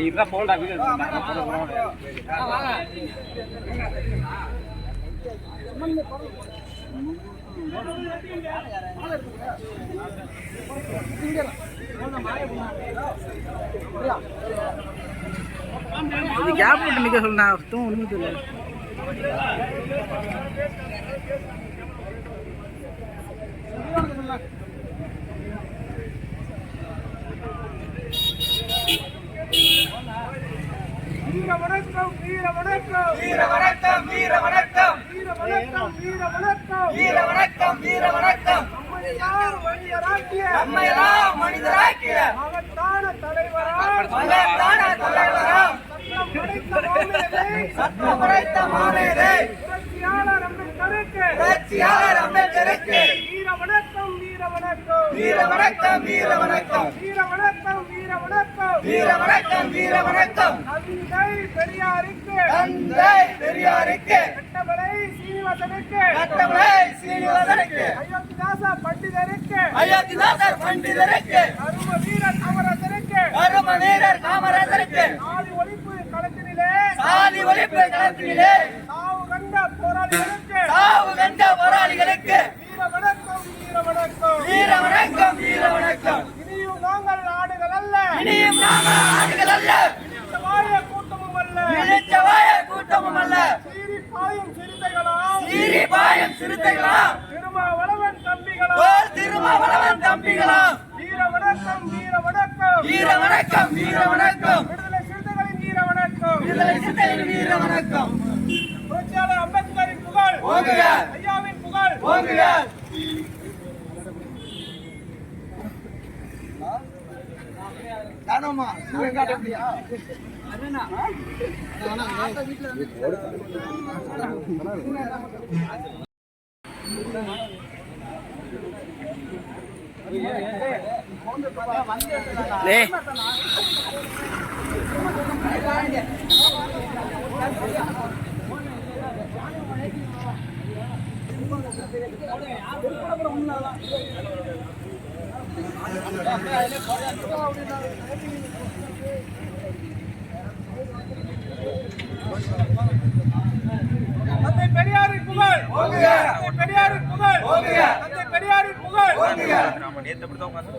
இதுதான் போல்டா வீடு கேப் விட்டு நிக்க சொல்லுண்ணா ஒன்றும் தெரியல. வீர வணக்கம் வீர வணக்கம். வீர வணக்கம் வீர வணக்கம் வீர வணக்கம் வீர வணக்கம் வீர வணக்கம் வீர வணக்கம் நம்மையார் மனிதராக்கிய மனிதராக்கிய? மகத்தான தலைவரா? மகத்தான தலைவராம் சட்டம் படைத்த மாமேதை சட்டம் படைத்த மாமேதை புரட்சியாளர் அம்பேத்கருக்கு புரட்சியாளர் அம்பேத்கருக்கு வீர வணக்கம் வீர வணக்கம் வீர வணக்கம் வீர வணக்கம் வீர வணக்கம் வீர வணக்கம் வீர வணக்கம் வீர வணக்கம் தந்தை பெரியாருக்கு. தந்தை பெரியாருக்கு. கட்டமலை சீனிவாசனுக்கு. அயோத்திதாச பண்டிதருக்கு. அயோத்திதாசர் பண்டிதருக்கு. அரும வீரர் அமரசருக்கு அரும வீரர் காமராஜருக்கு ஆதி சாதி ஒழிப்பு களத்திலே சாவு கண்ட போராளிகளுக்கு சாவு கண்ட போராளிகளுக்கு வீர வணக்கம் வீர வணக்கம். வீர வணக்கம் வீர வணக்கம். இனியும் நாங்கள் நாடுகள் அல்ல. இனியும் நாங்கள் ஆடுகள் அல்ல. வாய கூட்டமும் அல்ல. இழிச்ச வாய கூட்டமும் அல்ல. சீறி பாயும் சிறுத்தைகளாம். சீரி பாயம் சிறுத்தைகளாம். திருமாவளவன் தம்பிகளாம். போர் திருமாவளவன் தம்பிகளாம். வீர வணக்கம் வீர வணக்கம். வீர வணக்கம் வீர வணக்கம் விடுதலை சிறுத்தைகளின் வீர வணக்கம் விடுதலை சிறுத்தைகளின் வீர வணக்கம் புரட்சியாளர் அம்பேத்கரின் புகழ் ஓங்குக. ஐயாவின் புகழ் ஓங்குக தானம்மா இவன் காட்ட முடியா லே தந்தை பெரியாரின் புகழ் பெரியாரின் புகழ் தந்தை பெரியாரின் புகழ் நேற்று அப்படி தான் உட்காந்து